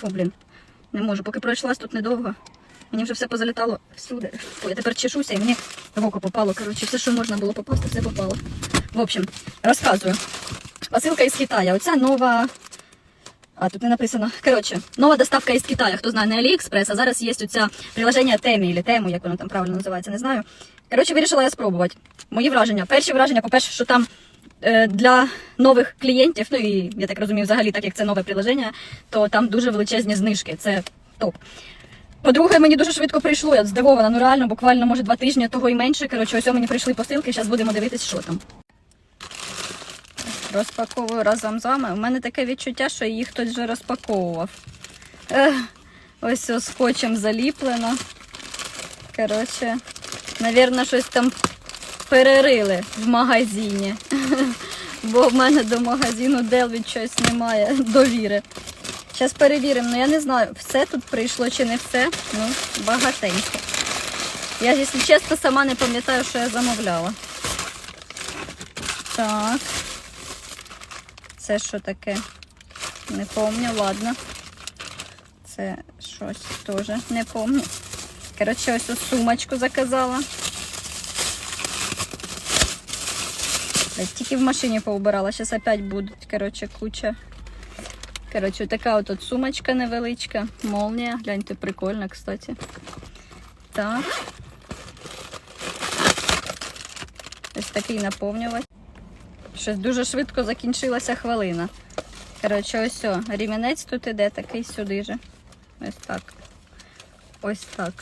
Фу, блін. Не можу, поки пройшлась тут недовго. Мені вже все позалітало всюди. Фу, я тепер чешуся і мені в око попало. Коротше, все, що можна було попасти, все попало. В общем, розказую. Посилка із Китаю. Оця нова. А тут не написано. Коротше, нова доставка із Китаю. Хто знає, не Аліекспрес, а зараз є оця приложення Темі, або Тему, як воно там правильно називається, не знаю. Коротше, вирішила я спробувати. Мої враження. Перші враження, по-перше, що там для нових клієнтів, ну і я так розумію, взагалі, так як це нове приложення, то там дуже величезні знижки. Це топ. По-друге, мені дуже швидко прийшло, я здивована, ну реально, буквально, може, два тижні, того і менше. Коротше, ось мені прийшли посилки, зараз будемо дивитись, що там. Розпаковую разом з вами. У мене таке відчуття, що їх хтось вже розпаковував. Ех, ось скотчем заліплено. Коротше, навірно, щось там перерили в магазині. Бо в мене до магазину Делвід щось немає довіри. Зараз перевіримо, ну я не знаю, все тут прийшло чи не все. Ну, багатенько. Я, якщо чесно, сама не пам'ятаю, що я замовляла. Так. Це що таке? Не помню, ладно. Це щось теж не помню. Коротше, ось ось сумочку заказала. Тільки в машині поубирала, зараз опять будуть, коротше, куча. Коротше, така от, от сумочка невеличка, молнія. Гляньте, прикольно, кстати. Так. Ось такий наповнювач. Щось дуже швидко закінчилася хвилина. Коротше, ось о, рімінець тут іде такий сюди же. Ось так. Ось так.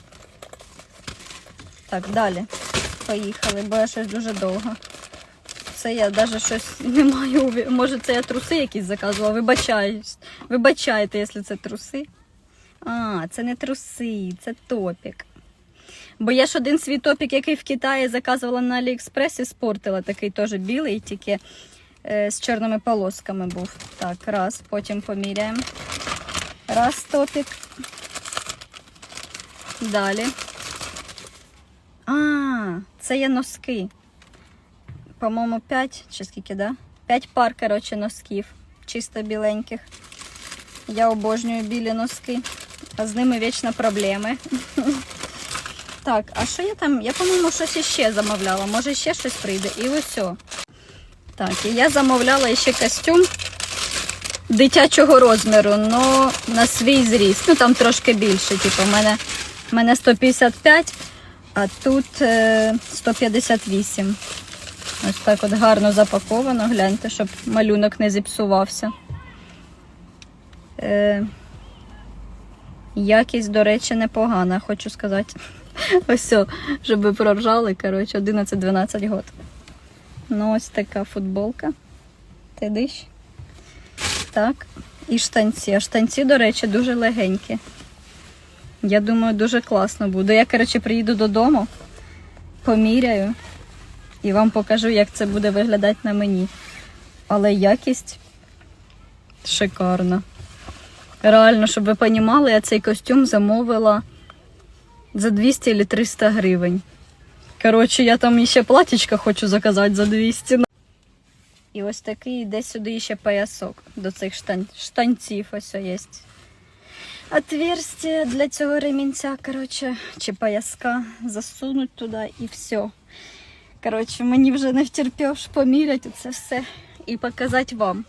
Так, далі. Поїхали, бо я щось дуже довго. Це я навіть щось не маю. Може, це я труси якісь заказувала. Вибачаюсь. Вибачайте, якщо це труси. А, це не труси, це топік. Бо я ж один свій топік, який в Китаї заказувала на Аліекспресі, спортила такий теж білий, тільки е, з чорними полосками був. Так, раз, потім поміряємо. Раз топік. Далі. А, це є носки. По-моєму, 5 чи скільки, да? 5 пар, коротше, носків. Чисто біленьких. Я обожнюю білі носки, а з ними вічно проблеми. Так, а що я там? Я, по-моєму, щось іще замовляла. Може, ще щось прийде. І ось. Так, і я замовляла ще костюм дитячого розміру, але на свій зріст. Ну там трошки більше. Типу, в мене, мене 155, а тут е, 158. Ось так от гарно запаковано. Гляньте, щоб малюнок не зіпсувався. Е, якість, до речі, непогана, хочу сказати. Ось, щоб проржали, коротше, 11-12 год. Ну, ось така футболка. Ти диш? Так. І штанці. А штанці, до речі, дуже легенькі. Я думаю, дуже класно буде. Я, коротше, приїду додому, поміряю і вам покажу, як це буде виглядати на мені. Але якість шикарна. Реально, щоб ви розуміли, я цей костюм замовила за 200 чи 300 гривень. Коротше, я там ще платічка хочу заказати за 200. І ось такий йде сюди ще поясок до цих штан... штанців. Ось є. Отверстие для цього ремінця, коротше, чи пояска засунуть туди і все. Коротше, мені вже не втерпеш поміряти це все і показати вам.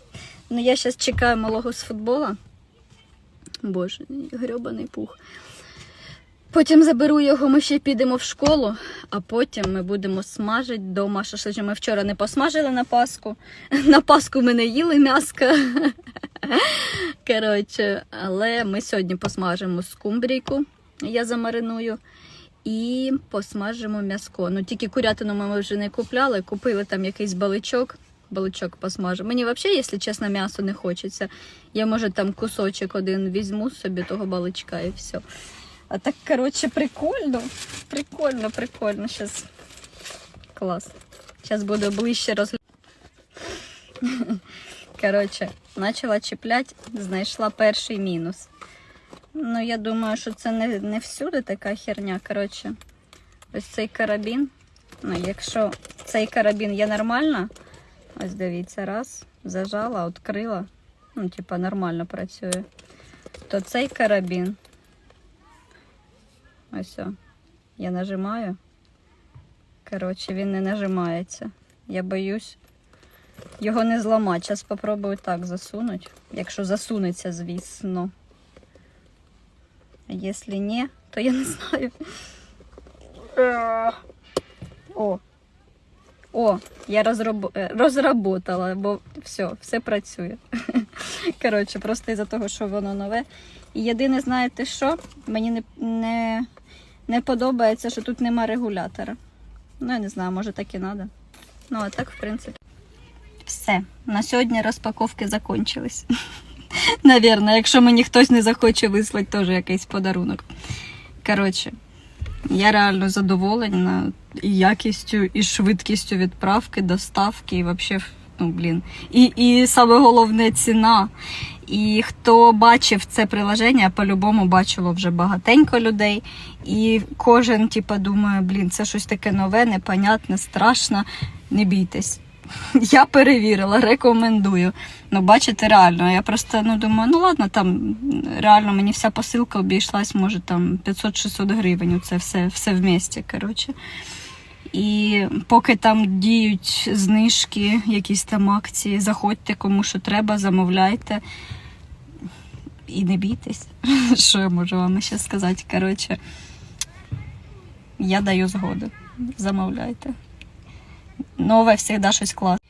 Ну, я зараз чекаю малого з футбола. Боже, грьобаний пух. Потім заберу його, ми ще підемо в школу, а потім ми будемо смажити вдома шашличок. Ми вчора не посмажили на Пасху. На Пасху ми не їли м'яска. Коротше, але ми сьогодні посмажимо скумбрійку, я замариную, і посмажимо м'яско. Ну тільки курятину ми вже не купляли, купили там якийсь баличок. Баличок посмажу. Мені взагалі, якщо чесно, м'ясо не хочеться. Я, може, там кусочок один візьму собі того баличка і все. А так, коротше, прикольно. Прикольно, прикольно. Зараз клас. Зараз буду ближче розглядати. Коротше, почала чіпляти, знайшла перший мінус. Ну, я думаю, що це не, не всюди така херня. Коротше, ось цей карабін. Ну, якщо цей карабін є нормально, ось дивіться, раз, зажала, відкрила. Ну, типа, нормально працює. то цей карабін. Ось. о. Я нажимаю. Коротше, він не нажимається. Я боюсь його не зламати. Зараз спробую так засунути. Якщо засунеться, звісно. А якщо ні, то я не знаю. О. О, я розроб... е, розработала, бо все, все працює. Коротше, просто із-за того, що воно нове. І єдине, знаєте що? Мені не, не, не подобається, що тут нема регулятора. Ну, я не знаю, може так і треба. Ну, а так, в принципі. Все. На сьогодні розпаковки закончились. Навірно, якщо мені хтось не захоче вислати, теж якийсь подарунок. Коротше, я реально задоволена і якістю, і швидкістю відправки, доставки, і взагалі, ну блін. І, і саме головне ціна. І хто бачив це приложення, по-любому бачило вже багатенько людей. І кожен, типа, думає, блін, це щось таке нове, непонятне, страшно. Не бійтесь. Я перевірила, рекомендую. Ну, бачите, реально. Я просто ну, думаю, ну ладно, там реально мені вся посилка обійшлась, може, там 500-600 гривень. Це все, все вместе, коротше. І поки там діють знижки, якісь там акції, заходьте кому що треба, замовляйте. І не бійтесь. Що я можу вам ще сказати? Коротше, я даю згоду. Замовляйте. Нове завжди щось класне.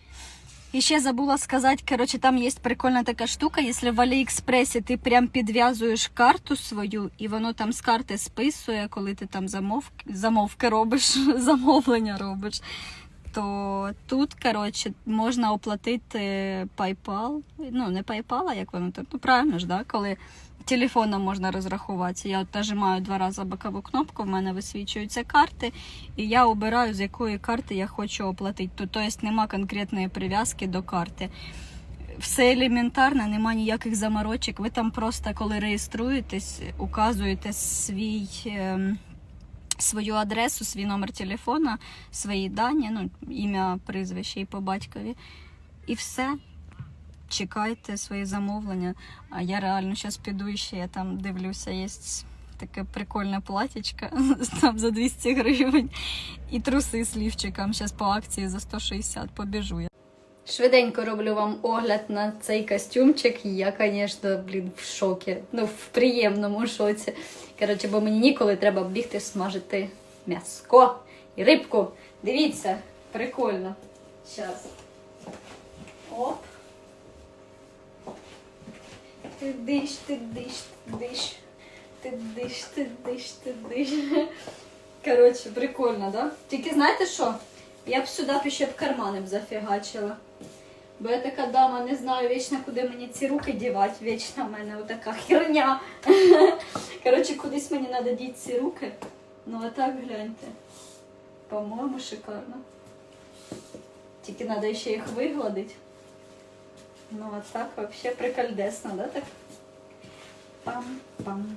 І ще забула сказати, коротше, там є прикольна така штука, якщо в Аліекспресі ти прям підв'язуєш карту свою, і воно там з карти списує, коли ти там замовки, замовки робиш, замовлення робиш, то тут, коротше, можна оплатити PayPal. Ну, не PayPal, а як воно там, ну правильно ж, да? коли телефоном можна розрахуватися. Я от нажимаю два рази бокову кнопку, в мене висвічуються карти, і я обираю, з якої карти я хочу оплатити. Тобто нема конкретної прив'язки до карти. Все елементарно, нема ніяких заморочок. Ви там просто, коли реєструєтесь, указуєте свій. Свою адресу, свій номер телефона, свої дані, ну, ім'я, прізвище і по батькові. І все чекайте свої замовлення. А я реально зараз піду і ще я там дивлюся, є таке прикольне платічко там за 200 гривень. І труси з лівчиком зараз по акції за 160 побіжу я. Швиденько роблю вам огляд на цей костюмчик. Я, звісно, блін, в шокі. Ну, в приємному шоці. Коротше, бо мені ніколи треба бігти смажити м'яско і рибку. Дивіться, прикольно. Зараз. Оп. Ти диш, ти диш, ти диш. Ти диш, ти диш, ти диш. Коротше, прикольно, да? Тільки знаєте що? Я б сюди ще б кармани б зафігачила. Бо я така дама, не знаю вічно, куди мені ці руки дівати. Вічно в мене отака херня. Коротше, кудись мені треба діти ці руки. Ну а так гляньте. По-моєму, шикарно. Тільки треба ще їх вигладити. Ну а так вообще прикольдесно, да, так? пам